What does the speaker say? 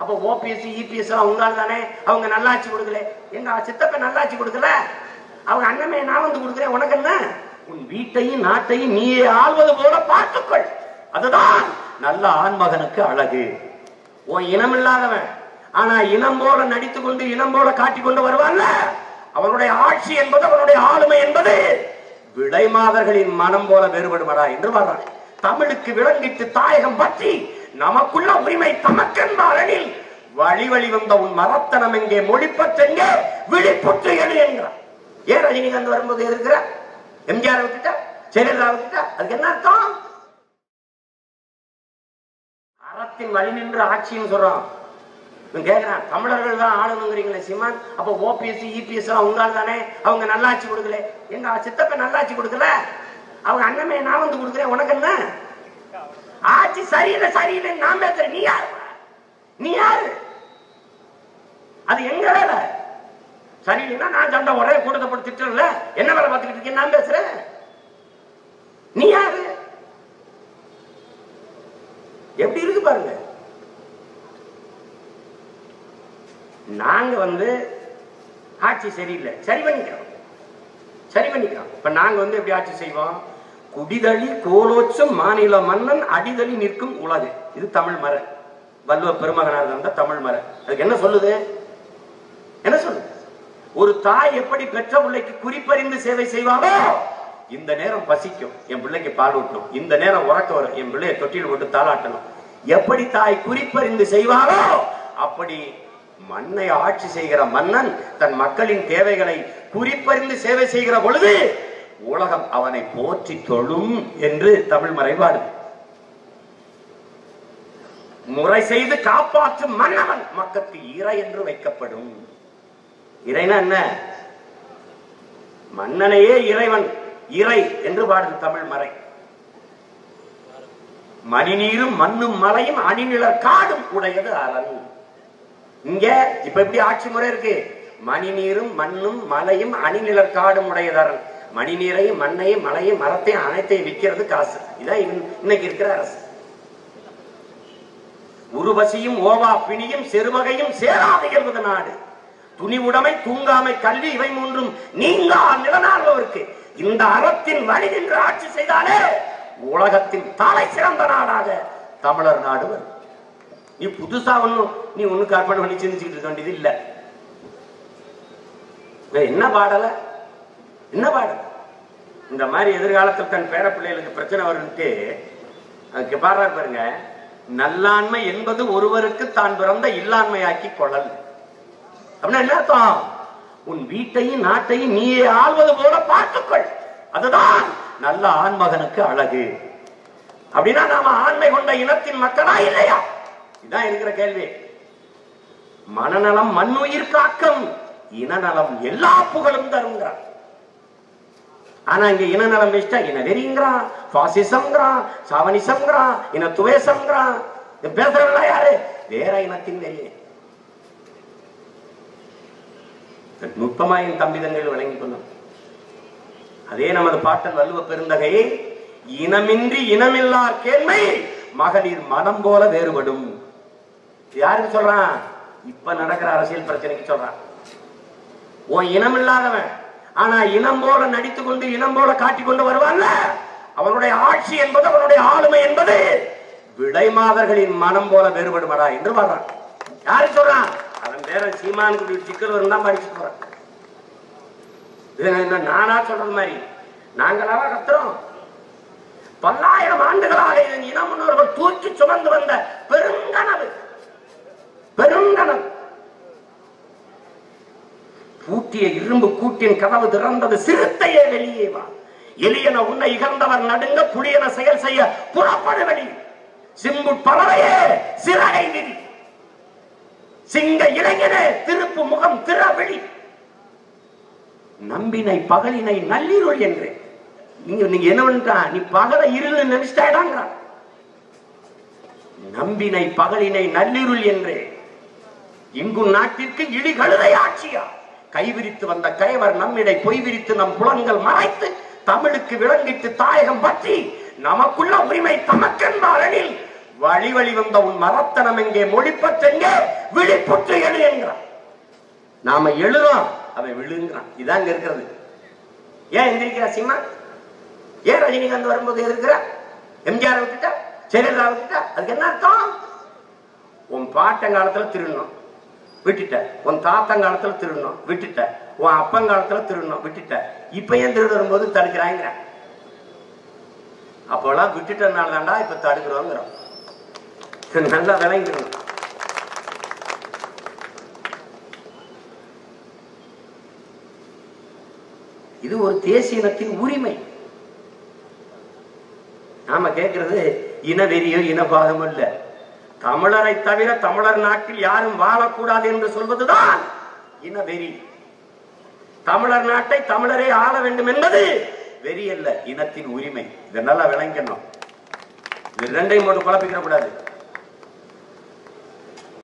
அப்போ OPS EPS எல்லாம் உங்களால் தானே? அவங்க நல்லாட்சி கொடுக்கல. எங்க சித்தப்ப நல்லாட்சி கொடுக்கல. அவங்க அண்ணமே நான் வந்து கொடுக்குறேன். உனக்கு என்ன? உன் வீட்டையும் நாட்டையும் நீயே ஆள்வது போல பார்த்துக்கொள். அதுதான் நல்ல ஆண்மகனுக்கு அழகு. உன் இனம் இல்லாதவன். ஆனா இனம் போல நடித்து கொண்டு இனம் போல காட்டிக் கொண்டு வருவான்ல? அவனுடைய ஆட்சி என்பது அவனுடைய ஆளுமை என்பது விடைமாதர்களின் மனம் போல வேறுபடுமடா என்று வர்றான் தமிழுக்கு விளங்கிட்டு தாயகம் பற்றி நமக்குள்ள உரிமை தமக்கென்பாரனில் வழி வழி வந்த உன் மரத்தனம் எங்கே மொழிப்பற்றெங்கே விழிப்புற்று எழு என்கிறார். ஏன் ரஜினிகாந்த் வரும்போது இருக்கிற எம்ஜிஆர் விட்டுட்டா? ஜெயலலிதா விட்டுட்டா? அதுக்கு என்ன அர்த்தம்? அறத்தின் வழி நின்று ஆட்சின்னு சொல்றான். கேட்கிறான் தமிழர்கள் தான் ஆளணுங்கிறீங்களே சிமான். அப்ப ஓபிஎஸ் இபிஎஸ் எல்லாம் உங்களால் தானே அவங்க நல்லாட்சி கொடுக்கல. எங்க சித்தப்ப நல்லாட்சி கொடுக்கல? அவங்க அண்ணமே நான் வந்து கொடுக்குறேன் உனக்கு என்ன? ஆட்சி சரியில்லை சரியில்லை நான் பேசுறேன். நீ யாரு? நீ யாரு? அது எங்க வேலை? சரியில்லைன்னா நான் சண்டை ஒரே கூட்டத்தை போட்டு திட்டல என்ன வேலை பார்த்துக்கிட்டு இருக்கேன் நான் பேசுறேன். நீ யாரு? எப்படி இருக்கு பாருங்க. நாங்க வந்து ஆட்சி சரியில்லை. சரி பண்ணிக்கிறோம். சரி பண்ணிக்கிறோம். இப்ப நாங்க வந்து எப்படி ஆட்சி செய்வோம்? குடிதளி கோலோச்சும் மாநில மன்னன் அடிதளி நிற்கும் உலகு. இது தமிழ் மர. வல்லுவ பெருமகனார் தான் தமிழ் மர. அதுக்கு என்ன சொல்லுது? என்ன சொல்லுது? ஒரு தாய் எப்படி பெற்ற பிள்ளைக்கு குறிப்பறிந்து சேவை செய்வாரோ இந்த நேரம் பசிக்கும். என் பிள்ளைக்கு பால் ஊட்டணும். இந்த நேரம் உறக்க வரும். என் பிள்ளைய தொட்டியில் போட்டு தாளாட்டணும். எப்படி தாய் குறிப்பறிந்து செய்வாரோ அப்படி மண்ணை ஆட்சி செய்கிற மன்னன் தன் மக்களின் தேவைகளை குறிப்பறிந்து சேவை செய்கிற பொழுது உலகம் அவனை போற்றி தொழும் என்று தமிழ் மறைவாடு முறை செய்து காப்பாற்றும் மன்னவன் மக்களுக்கு இறை என்று வைக்கப்படும். இறைனா என்ன? மன்னனையே இறைவன் இறை என்று பாடுது தமிழ் மறை. மணிநீரும் மண்ணும் மலையும் அணிநிலர் காடும் உடையது அரண். இங்க இப்ப எப்படி ஆட்சி முறை இருக்கு? மணிநீரும் மண்ணும் மலையும் அணிநிலர் காடும் உடையது அரண். மணிநீரையும் மண்ணையும் மலையும் மரத்தையும் அனைத்தையும் விற்கிறது காசு. இதான் இன்னைக்கு இருக்கிற அரசு. உருவசியும் ஓவா பிணியும் செருமகையும் சேராது என்பது நாடு. துணிவுடைமை தூங்காமை கல்வி இவை மூன்றும் நீங்கா நிலநாள்பவருக்கு இந்த அறத்தின் வழி நின்று ஆட்சி செய்தாலே உலகத்தின் தலை சிறந்த நாடாக தமிழர் நாடு வரும். நீ புதுசா ஒண்ணும் நீ ஒண்ணு கற்பனை பண்ணி சிந்திச்சுட்டு இருக்க வேண்டியது இல்ல. என்ன பாடல? என்ன பாடம் இந்த மாதிரி எதிர்காலத்தில் தன் பேர பிள்ளைகளுக்கு பிரச்சனை வரும்ட்டு அதுக்கு பாடுறா பாருங்க நல்லாண்மை என்பது ஒருவருக்கு தான் பிறந்த இல்லாண்மையாக்கி கொள்ளல். அப்படின்னா என்ன அர்த்தம்? உன் வீட்டையும் நாட்டையும் நீயே ஆள்வது போல பார்த்துக்கொள். அதுதான் நல்ல ஆண்மகனுக்கு அழகு. அப்படின்னா நாம ஆண்மை கொண்ட இனத்தின் மக்களா இல்லையா? இதான் இருக்கிற கேள்வி. மனநலம் மண்ணுயிர் காக்கம் இனநலம் எல்லா புகழும் தருங்கிறார் ஆனா இங்க இனநலம் வச்சுட்டா இன வெறிங்கிறான் பாசிசம்ங்கிறான் சாவனிசம்ங்கிறான் இன துவேசம்ங்கிறான் இது பேசுறவங்களா யாரு? வேற இனத்தின் வெறியே. நுட்பமா என் தம்பிதங்கள் வழங்கிக் கொள்ளும் அதே நமது பாட்டன் வள்ளுவ பெருந்தகை இனமின்றி இனமில்லார் கேள்மை மகளிர் மனம் போல வேறுபடும். யாருக்கு சொல்றான்? இப்ப நடக்கிற அரசியல் பிரச்சனைக்கு சொல்றான். உன் இனம் இல்லாதவன் ஆனா இனம் போல நடித்து கொண்டு இனம் போல காட்டிக் கொண்டு வருவான்ல அவனுடைய ஆட்சி என்பது அவனுடைய ஆளுமை என்பது விடைமாதர்களின் மனம் போல வேறுபடுமடா என்று வர்றான் யாரு சொல்றான்? அவன் பேர சீமானுக்கு சிக்கல் வரும் தான் படிச்சு போறான். என்ன நானா சொல்றது மாதிரி? நாங்களாவா கத்துறோம்? பல்லாயிரம் ஆண்டுகளாக இதன் இனம் முன்னோர்கள் தூக்கி சுமந்து வந்த பெருங்கனவு. பெருங்கனவு. பூட்டிய இரும்பு கூட்டின் கதவு திறந்தது. சிறுத்தையே வெளியே வா. எலியன உன்னை இகழ்ந்தவர் நடுங்க புளியன செயல் செய்ய புறப்படு வெளி. சிம்பு பறவையே சிறகை விதி. சிங்க இளைஞனே திருப்பு முகம் திறவெளி நம்பினை பகலினை நள்ளிருள் என்று. நீங்க நீங்க என்ன பண்ணிட்டா? நீ பகல இருள் நினைச்சிட்டாடாங்கிறான் நம்பினை பகலினை நள்ளிருள் என்று. இங்கு நாட்டிற்கு இடிகழுதை ஆட்சியா கைவிரித்து வந்த கைவர் நம்மிடை பொய் விரித்து நம் புலன்கள் மறைத்து தமிழுக்கு விளங்கிட்டு தாயகம் பற்றி நமக்குள்ள உரிமை தமக்கென்பாரனில் வழி வழி வந்த உன் மரத்தனம் எங்கே மொழிப்பற்றெங்கே விழிப்புற்று எழு என்கிறான். நாம எழுறோம் அவன் விழுங்கிறான். இதான் இங்க இருக்கிறது. ஏன் எந்திரிக்கிறா சீமா ஏன் ரஜினிகாந்த் வரும்போது எதிர்க்கிறா எம்ஜிஆர் விட்டுட்டா ஜெயலலிதா விட்டுட்டா அதுக்கு என்ன அர்த்தம்? உன் பாட்டங்காலத்துல திருடணும். விட்டுட்ட உன் தாத்தங்காலத்துல திருடணும். விட்டுட்ட உன் அப்பங்காலத்துல திருடணும். விட்டுட்ட இப்ப ஏன் திருடும் போது தடுக்கிறாங்க அப்போலாம் விட்டுட்டனால தாண்டா இப்ப தடுக்கிறோங்கிறோம். நல்லா விளங்கிடணும் இது ஒரு தேசிய இனத்தின் உரிமை. நாம கேட்கிறது இனவெறியோ இனபாதமோ இல்ல. தமிழரை தவிர தமிழர் நாட்டில் யாரும் வாழக்கூடாது என்று சொல்வதுதான் இன வெறி தமிழர் நாட்டை தமிழரே ஆள வேண்டும் என்பது வெறி அல்ல இனத்தின் உரிமை. இதெல்லாம் விளங்கணும். இது ரெண்டையும் போட்டு குழப்பிக்கிற கூடாது